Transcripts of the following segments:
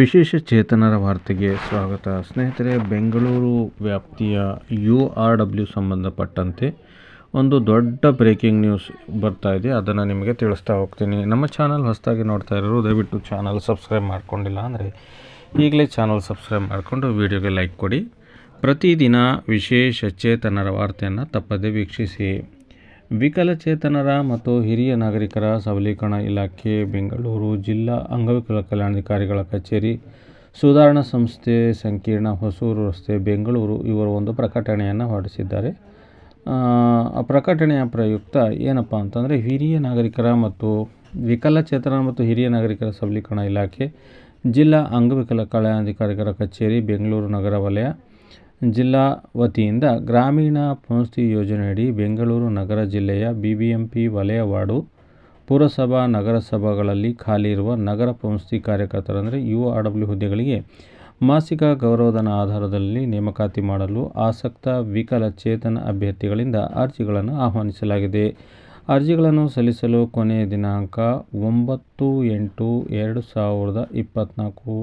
ವಿಶೇಷ ಚೇತನರ ವಾರ್ತೆಗೆ ಸ್ವಾಗತ. ಸ್ನೇಹಿತರೆ, ಬೆಂಗಳೂರು ವ್ಯಾಪ್ತಿಯ ಯು ಆರ್ ಡಬ್ಲ್ಯೂ ಸಂಬಂಧಪಟ್ಟಂತೆ ಒಂದು ದೊಡ್ಡ ಬ್ರೇಕಿಂಗ್ ನ್ಯೂಸ್ ಬರ್ತಾ ಇದೆ. ಅದನ್ನು ನಿಮಗೆ ತಿಳಿಸ್ತಾ ಹೋಗ್ತೀನಿ. ನಮ್ಮ ಚಾನಲ್ ಹೊಸದಾಗಿ ನೋಡ್ತಾ ಇರೋರು, ದಯವಿಟ್ಟು ಚಾನಲ್ ಸಬ್ಸ್ಕ್ರೈಬ್ ಮಾಡ್ಕೊಂಡಿಲ್ಲ ಅಂದರೆ ಈಗಲೇ ಚಾನಲ್ ಸಬ್ಸ್ಕ್ರೈಬ್ ಮಾಡಿಕೊಂಡು ವೀಡಿಯೋಗೆ ಲೈಕ್ ಕೊಡಿ. ಪ್ರತಿದಿನ ವಿಶೇಷ ಚೇತನರ ವಾರ್ತೆಯನ್ನು ತಪ್ಪದೇ ವೀಕ್ಷಿಸಿ. ವಿಕಲಚೇತನರ ಮತ್ತು ಹಿರಿಯ ನಾಗರಿಕರ ಸಬಲೀಕರಣ ಇಲಾಖೆ ಬೆಂಗಳೂರು ಜಿಲ್ಲಾ ಅಂಗವಿಕಲ ಕಲ್ಯಾಣಾಧಿಕಾರಿಗಳ ಕಚೇರಿ ಸುಧಾರಣಾ ಸಂಸ್ಥೆ ಸಂಕೀರ್ಣ ಹೊಸೂರು ರಸ್ತೆ ಬೆಂಗಳೂರು ಇವರು ಒಂದು ಪ್ರಕಟಣೆಯನ್ನು ಹೊರಡಿಸಿದ್ದಾರೆ. ಆ, ಪ್ರಕಟಣೆಯ ಪ್ರಯುಕ್ತ ಏನಪ್ಪ ಅಂತಂದರೆ ಹಿರಿಯ ನಾಗರಿಕರ ಮತ್ತು ವಿಕಲಚೇತನ ಮತ್ತು ಹಿರಿಯ ನಾಗರಿಕರ ಸಬಲೀಕರಣ ಇಲಾಖೆ ಜಿಲ್ಲಾ ಅಂಗವಿಕಲ ಕಲ್ಯಾಣಾಧಿಕಾರಿಗಳ ಕಚೇರಿ ಬೆಂಗಳೂರು ನಗರ ವಲಯ ಜಿಲ್ಲಾ ವತಿಯಿಂದ ಗ್ರಾಮೀಣ ಪುನಸ್ತಿ ಯೋಜನೆಯಡಿ ಬೆಂಗಳೂರು ನಗರ ಜಿಲ್ಲೆಯ ಬಿಬಿಎಂಪಿ ವಲಯ ವಾರ್ಡು ಪುರಸಭಾ ನಗರಸಭೆಗಳಲ್ಲಿ ಖಾಲಿ ಇರುವ ನಗರ ಪುನಸ್ತಿ ಕಾರ್ಯಕರ್ತರಂದರೆ ಯು ಆರ್ ಡಬ್ಲ್ಯೂ ಹುದ್ದೆಗಳಿಗೆ ಮಾಸಿಕ ಗೌರವಧನ ಆಧಾರದಲ್ಲಿ ನೇಮಕಾತಿ ಮಾಡಲು ಆಸಕ್ತ ವಿಕಲಚೇತನ ಅಭ್ಯರ್ಥಿಗಳಿಂದ ಅರ್ಜಿಗಳನ್ನು ಆಹ್ವಾನಿಸಲಾಗಿದೆ. ಅರ್ಜಿಗಳನ್ನು ಸಲ್ಲಿಸಲು ಕೊನೆಯ ದಿನಾಂಕ ಒಂಬತ್ತು ಎಂಟು ಎರಡು ಸಾವಿರದ ಇಪ್ಪತ್ತ್ನಾಲ್ಕು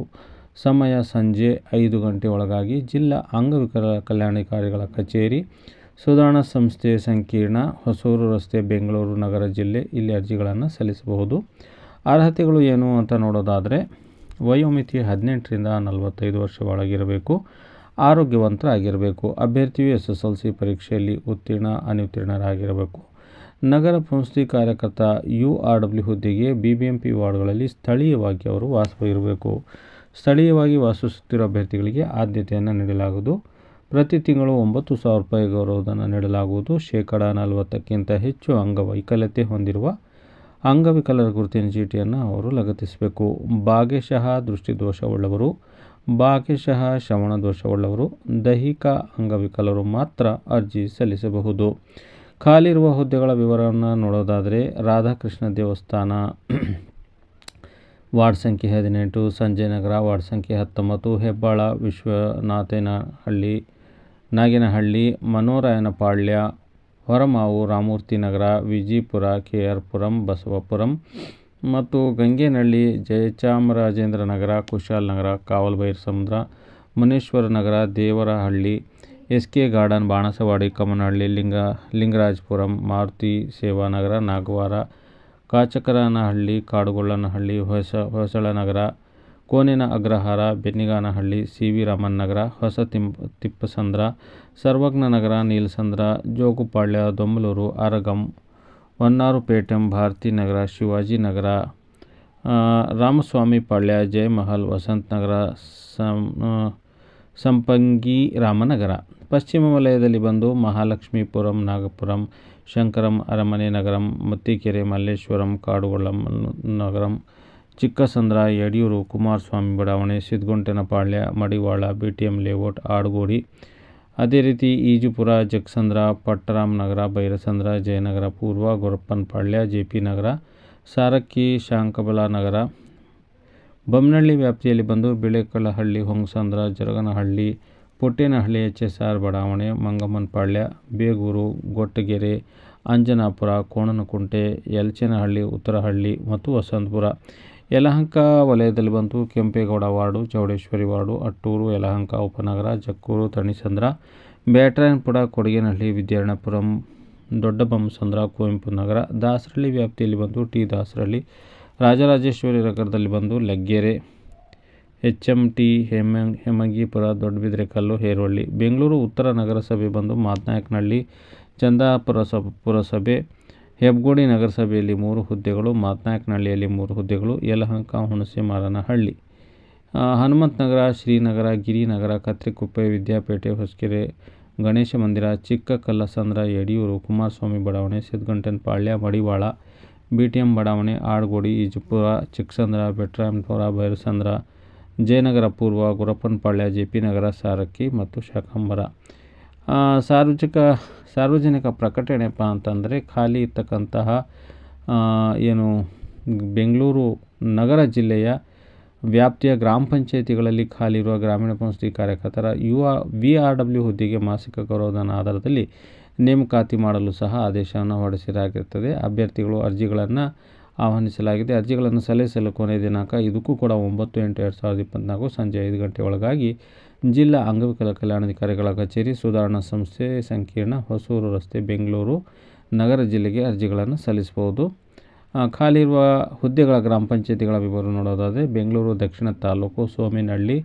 ಸಮಯ ಸಂಜೆ ಐದು ಗಂಟೆ ಒಳಗಾಗಿ ಜಿಲ್ಲಾ ಅಂಗವಿಕಲ ಕಲ್ಯಾಣಾಧಿಕಾರಿಗಳ ಕಚೇರಿ, ಸುಧಾರಣಾ ಸಂಸ್ಥೆ ಸಂಕೀರ್ಣ, ಹೊಸೂರು ರಸ್ತೆ, ಬೆಂಗಳೂರು ನಗರ ಜಿಲ್ಲೆ ಇಲ್ಲಿ ಅರ್ಜಿಗಳನ್ನು ಸಲ್ಲಿಸಬಹುದು. ಅರ್ಹತೆಗಳು ಏನು ಅಂತ ನೋಡೋದಾದರೆ, ವಯೋಮಿತಿ ಹದಿನೆಂಟರಿಂದ ನಲವತ್ತೈದು ವರ್ಷ ಒಳಗಿರಬೇಕು, ಆರೋಗ್ಯವಂತರಾಗಿರಬೇಕು, ಅಭ್ಯರ್ಥಿಯು ಎಸ್ ಎಸ್ ಎಲ್ ಸಿ ಪರೀಕ್ಷೆಯಲ್ಲಿ ಉತ್ತೀರ್ಣ, ಅನುತ್ತೀರ್ಣರಾಗಿರಬೇಕು. ನಗರ ಸಂಸ್ಥೆ ಕಾರ್ಯಕರ್ತ ಯು ಆರ್ ಡಬ್ಲ್ಯೂ ಹುದ್ದೆಗೆ ಬಿ ಬಿ ಎಂ ಪಿ ವಾರ್ಡ್ಗಳಲ್ಲಿ ಸ್ಥಳೀಯವಾಗಿ ಅವರು ವಾಸವಿರಬೇಕು ಸ್ಥಳೀಯವಾಗಿ ವಾಸಿಸುತ್ತಿರುವ ಅಭ್ಯರ್ಥಿಗಳಿಗೆ ಆದ್ಯತೆಯನ್ನು ನೀಡಲಾಗುವುದು. ಪ್ರತಿ ತಿಂಗಳು ಒಂಬತ್ತು ಸಾವಿರ ರೂಪಾಯಿ ಗೌರವಧನ ನೀಡಲಾಗುವುದು. ಶೇಕಡ ನಲವತ್ತಕ್ಕಿಂತ ಹೆಚ್ಚು ಅಂಗವೈಕಲ್ಯತೆ ಹೊಂದಿರುವ ಅಂಗವಿಕಲರ ಗುರುತಿನ ಚೀಟಿಯನ್ನು ಅವರು ಲಗತ್ತಿಸಬೇಕು. ಭಾಗ್ಯಶಃ ದೃಷ್ಟಿದೋಷವುಳ್ಳವರು, ಭಾಗ್ಯಶಃ ಶ್ರವಣ ದೋಷವುಳ್ಳವರು ದೈಹಿಕ ಅಂಗವಿಕಲರು ಮಾತ್ರ ಅರ್ಜಿ ಸಲ್ಲಿಸಬಹುದು. ಖಾಲಿರುವ ಹುದ್ದೆಗಳ ವಿವರವನ್ನು ನೋಡೋದಾದರೆ ರಾಧಾಕೃಷ್ಣ ದೇವಸ್ಥಾನ ವಾರ್ಡ್ ಸಂಖ್ಯೆ ಹದಿನೆಂಟು ಸಂಜಯ್ ನಗರ ವಾರ್ಡ್ ಸಂಖ್ಯೆ ಹತ್ತೊಂಬತ್ತು, ಹೆಬ್ಬಾಳ, ವಿಶ್ವನಾಥೇನಹಳ್ಳಿ, ನಾಗೇನಹಳ್ಳಿ, ಮನೋರಾಯನಪಾಳ್ಯ, ಹೊರಮಾವು ರಾಮೂರ್ತಿ ನಗರ ವಿಜಿಪುರ ಕೆ ಆರ್ ಪುರಂ ಬಸವಪುರಂ ಮತ್ತು ಗಂಗೇನಹಳ್ಳಿ ನಗರ ಕುಶಾಲ್ ನಗರ ಕಾವಲ್ಬೈರ್ ಸಮುದ್ರ Muneshwara Nagar Devarahalli S K garden, Banaswadi, Kammanahalli, Linga, Lingarajapuram, Maruthi Sevanagar, Nagawara Kachakaranahalli, Kadugollanahalli, Hosa, Hosalanagar Konena Agrahara Benniganahalli C V Raman Nagar Hosa Thimpa, Thippasandra, Sarvagnanagar, Neelasandra, Jogupalya Domlur ಆರಗಂ ನಗರ ಶಿವಾಜಿ ನಗರ ರಾಮಸ್ವಾಮಿ ಪಾಳ್ಯ, ಜಯಮಹಲ್, ವಸಂತನಗರ, ಸಂ ಸಂಪಂಗಿ ರಾಮನಗರ. ಪಶ್ಚಿಮ ವಲಯದಲ್ಲಿ ಬಂದು ಮಹಾಲಕ್ಷ್ಮೀಪುರಂ, ನಾಗಪುರಂ, ಶಂಕರಂ, ಅರಮನೆ ನಗರಂ, ಮತ್ತಿಕೆರೆ, ಮಲ್ಲೇಶ್ವರಂ ಕಾಡುಗೊಳ್ಳಂ ನಗರಂ, ಚಿಕ್ಕಸಂದ್ರ, ಯಡಿಯೂರು, ಕುಮಾರಸ್ವಾಮಿ ಬಡಾವಣೆ Sidguntenapalya Madiwala B T M layout, Adugodi. ಅದೇ ರೀತಿ ಈಜುಪುರ, ಜಗಸಂದ್ರ, ಪಟ್ಟರಾಮ್ ನಗರ ಭೈರಸಂದ್ರ ಜಯನಗರ, ಪೂರ್ವ Gorappanapalya J P Nagar, Sarakki, Shankabala Nagar Bommanahalli ವ್ಯಾಪ್ತಿಯಲ್ಲಿ ಬಂದು Bilekahalli Hongasandra, Jaraganahalli Puttenahalli H S R ಬಡಾವಣೆ ಮಂಗಮ್ಮನಪಾಳ್ಯ ಬೇಗೂರು, ಗೊಟ್ಟಗೆರೆ, ಅಂಜನಾಪುರ, ಕೋಣನಕುಂಟೆ, ಯಲಚೇನಹಳ್ಳಿ, ಉತ್ತರಹಳ್ಳಿ ಮತ್ತು ವಸಂತಪುರ. ಯಲಹಂಕ ವಲಯದಲ್ಲಿ ಬಂತು ಕೆಂಪೇಗೌಡ ವಾರ್ಡು, ಚೌಡೇಶ್ವರಿ ವಾರ್ಡು, ಅಟ್ಟೂರು, ಯಲಹಂಕ ಉಪನಗರ, ಜಕ್ಕೂರು, ತಣಿಸಂದ್ರ, ಬ್ಯಾಟರಾಯನಪುರ, ಕೊಡಗೇನಹಳ್ಳಿ, ವಿದ್ಯಾರಣ್ಯಪುರಂ ದೊಡ್ಡಬೊಮ್ಮಸಂದ್ರ ಕುವೆಂಪು ನಗರ ದಾಸರಳ್ಳಿ ವ್ಯಾಪ್ತಿಯಲ್ಲಿ ಬಂತು ಟಿ ದಾಸರಳ್ಳಿ ರಾಜರಾಜೇಶ್ವರಿ ನಗರದಲ್ಲಿ ಬಂದು ಲಗ್ಗೆರೆ. ಎಚ್ ಎಂ ಟಿ, ಹೆಮ ದೊಡ್ಡಬಿದ್ರೆ ದೊಡ್ಡಬಿದ್ರೆಕಲ್ಲು ಹೇರೋಳ್ಳಿ ಬೆಂಗಳೂರು ಉತ್ತರ ನಗರಸಭೆ ಬಂದು ಮಾತ್ನಾಯಕನಹಳ್ಳಿ, ಚಂದಾಪುರ ಸಭ ಪುರಸಭೆ, ಹೆಬ್ಗೋಡಿ ನಗರಸಭೆಯಲ್ಲಿ ಮೂರು ಹುದ್ದೆಗಳು, ಮಾತನಾಯಕನಹಳ್ಳಿಯಲ್ಲಿ ಮೂರು ಹುದ್ದೆಗಳು, ಯಲಹಂಕ, ಹುಣಸೆ, ಮಾರನಹಳ್ಳಿ. ಹನುಮಂತನಗರ ಹನುಮಂತ ನಗರ ಶ್ರೀನಗರ, ಗಿರಿನಗರ, ಕತ್ರಿಕುಪ್ಪೆ, ವಿದ್ಯಾಪೇಟೆ, ಹೊಸಕೆರೆ, ಗಣೇಶ ಮಂದಿರ ಚಿಕ್ಕ ಕಲ್ಲಸಂದ್ರ ಯಡಿಯೂರು, ಕುಮಾರಸ್ವಾಮಿ ಬಡಾವಣೆ Siddhagantenapalya Madiwala B T M ಬಡಾವಣೆ, ಆಡ್ಗೋಡಿ, ಈಜುಪುರ, ಚಿಕ್ಕಸಂದ್ರ ಬೆಟ್ರಾಂಪುರ ಬೈರಸಂದ್ರ ಜಯನಗರ ಪೂರ್ವ ಗುರಪ್ಪನಪಾಳ್ಯ ಜೆ ಪಿ ನಗರ ಸಾರಕ್ಕಿ ಮತ್ತು ಶಾಕಾಂಬರ. ಆ, ಸಾರ್ವಜನಿಕ ಸಾರ್ವಜನಿಕ ಪ್ರಕಟಣೆಪ್ಪ ಅಂತಂದರೆ ಖಾಲಿ ಇರ್ತಕ್ಕಂತಹ ಏನು ಬೆಂಗಳೂರು ನಗರ ಜಿಲ್ಲೆಯ ವ್ಯಾಪ್ತಿಯ ಗ್ರಾಮ ಪಂಚಾಯಿತಿಗಳಲ್ಲಿ ಖಾಲಿ ಇರುವ ಗ್ರಾಮೀಣ ಸಂಸ್ಥೆ ಕಾರ್ಯಕರ್ತರ U R V R W ಹುದ್ದೆಗೆ ಮಾಸಿಕ ಗೌರವಧನ ಆಧಾರದಲ್ಲಿ ನೇಮಕಾತಿ ಮಾಡಲು ಸಹ ಆದೇಶವನ್ನು ಹೊರಡಿಸಲಾಗಿರ್ತದೆ ಅಭ್ಯರ್ಥಿಗಳು ಅರ್ಜಿಗಳನ್ನು ಆಹ್ವಾನಿಸಲಾಗಿದೆ. ಅರ್ಜಿಗಳನ್ನು ಸಲ್ಲಿಸಲು ಕೊನೆಯ ದಿನಾಂಕ ಇದಕ್ಕೂ ಕೂಡ ಒಂಬತ್ತು ಎಂಟು ಎರಡು ಸಾವಿರದ ಇಪ್ಪತ್ತ್ನಾಲ್ಕು ಸಂಜೆ ಐದು ಗಂಟೆ ಒಳಗಾಗಿ ಜಿಲ್ಲಾ ಅಂಗವಿಕಲ ಕಲ್ಯಾಣಾಧಿಕಾರಿಗಳ ಕಚೇರಿ, ಸುಧಾರಣಾ ಸಂಸ್ಥೆ, ಸಂಕೀರ್ಣ ಹೊಸೂರು ರಸ್ತೆ, ಬೆಂಗಳೂರು ನಗರ ಜಿಲ್ಲೆಗೆ ಅರ್ಜಿಗಳನ್ನು ಸಲ್ಲಿಸಬಹುದು. ಖಾಲಿ ಇರುವ ಹುದ್ದೆಗಳ ಗ್ರಾಮ ಪಂಚಾಯತಿಗಳ ವಿವರ ನೋಡೋದಾದರೆ ಬೆಂಗಳೂರು, ದಕ್ಷಿಣ ತಾಲೂಕು, ಸೋಮಿನಹಳ್ಳಿ,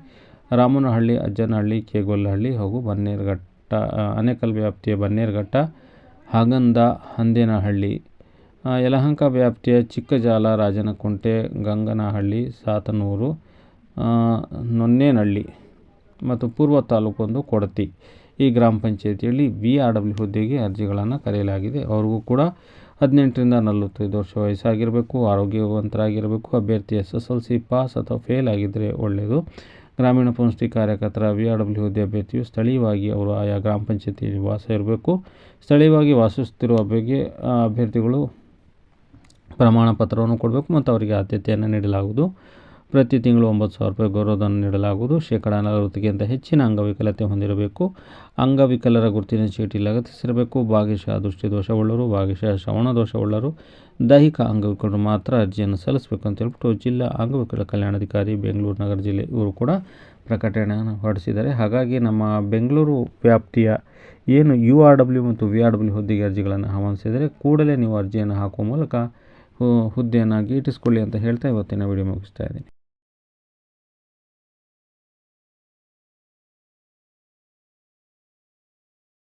ರಾಮನಹಳ್ಳಿ, ಅಜ್ಜನಹಳ್ಳಿ, ಕೇಗೊಲ್ಲಹಳ್ಳಿ ಹಾಗೂ ಬನ್ನೇರುಘಟ್ಟ ಆನೇಕಲ್ ವ್ಯಾಪ್ತಿಯ ಬನ್ನೇರುಘಟ್ಟ, ಹಾಗಂದ, ಹಂದೇನಹಳ್ಳಿ ಯಲಹಂಕ ವ್ಯಾಪ್ತಿಯ ಚಿಕ್ಕಜಾಲ ರಾಜನಕುಂಟೆ, ಗಂಗನಹಳ್ಳಿ, ಸಾತನೂರು ನೊನ್ನೇನಹಳ್ಳಿ ಮತ್ತು ಪೂರ್ವ ತಾಲೂಕೊಂದು ಕೊಡತಿ. ಈ ಗ್ರಾಮ ಪಂಚಾಯತಿಯಲ್ಲಿ ವಿ ಆರ್ ಹುದ್ದೆಗೆ ಅರ್ಜಿಗಳನ್ನು ಕರೆಯಲಾಗಿದೆ. ಅವ್ರಿಗೂ ಕೂಡ ಹದಿನೆಂಟರಿಂದ ನಲವತ್ತೈದು ವರ್ಷ ವಯಸ್ಸಾಗಿರಬೇಕು, ಆರೋಗ್ಯವಂತರಾಗಿರಬೇಕು, ಅಭ್ಯರ್ಥಿ S S L C pass ಅಥವಾ ಫೇಲ್ ಆಗಿದ್ದರೆ ಒಳ್ಳೆಯದು ಗ್ರಾಮೀಣ ಪೌಷ್ಟಿಕ ಕಾರ್ಯಕರ್ತರ ವಿ ಆರ್ ಡಬ್ಲ್ಯೂ ಹುದ್ದೆ ಅಭ್ಯರ್ಥಿಯು ಸ್ಥಳೀಯವಾಗಿ ಅವರು ಆಯಾ ಗ್ರಾಮ ಪಂಚಾಯತಿಯಲ್ಲಿ ವಾಸ ಇರಬೇಕು. ಸ್ಥಳೀಯವಾಗಿ ವಾಸಿಸುತ್ತಿರುವ ಬಗ್ಗೆ ಅಭ್ಯರ್ಥಿಗಳು ಪ್ರಮಾಣ ಪತ್ರವನ್ನು ಕೊಡಬೇಕು ಮತ್ತು ಅವರಿಗೆ ಆದ್ಯತೆಯನ್ನು ನೀಡಲಾಗುವುದು. ಪ್ರತಿ ತಿಂಗಳು ಒಂಬತ್ತು ಸಾವಿರ ರೂಪಾಯಿ ಗೌರವಧನ ನೀಡಲಾಗುವುದು. ಶೇಕಡ ನಲವತ್ತಕ್ಕಿಂತ ಹೆಚ್ಚಿನ ಅಂಗವಿಕಲತೆ ಹೊಂದಿರಬೇಕು. ಅಂಗವಿಕಲರ ಗುರುತಿನ ಚೀಟಿ ಲಗತ್ತಿಸಿರಬೇಕು. ಭಾಗಶಃ ದೃಷ್ಟಿದೋಷವುಳ್ಳವರು ಭಾಗಶಃ ಶ್ರವಣ ದೋಷವುಳ್ಳರು ದೈಹಿಕ ಅಂಗವಿಕಲರು ಮಾತ್ರ ಅರ್ಜಿಯನ್ನು ಸಲ್ಲಿಸಬೇಕು ಅಂತ ಹೇಳ್ಬಿಟ್ಟು ಜಿಲ್ಲಾ ಅಂಗವಿಕಲ ಕಲ್ಯಾಣಾಧಿಕಾರಿ ಬೆಂಗಳೂರು ನಗರ ಜಿಲ್ಲೆ ಇವರು ಕೂಡ ಪ್ರಕಟಣೆಯನ್ನು ಹೊರಡಿಸಿದ್ದಾರೆ. ಹಾಗಾಗಿ ನಮ್ಮ ಬೆಂಗಳೂರು ವ್ಯಾಪ್ತಿಯ ಏನು ಯು ಆರ್ ಡಬ್ಲ್ಯೂ ಮತ್ತು ವಿ ಆರ್ ಡಬ್ಲ್ಯೂ ಹುದ್ದೆಗೆ ಅರ್ಜಿಗಳನ್ನು ಆಹ್ವಾನಿಸಿದರೆ ಕೂಡಲೇ ನೀವು ಅರ್ಜಿಯನ್ನು ಹಾಕುವ ಮೂಲಕ ಹು- ಇಟ್ಟಿಸ್ಕೊಳ್ಳಿ ಅಂತ ಹೇಳ್ತಾ ಇವತ್ತಿನ ವಿಡಿಯೋ ಮುಗಿಸ್ತಾ ಇದ್ದೀನಿ.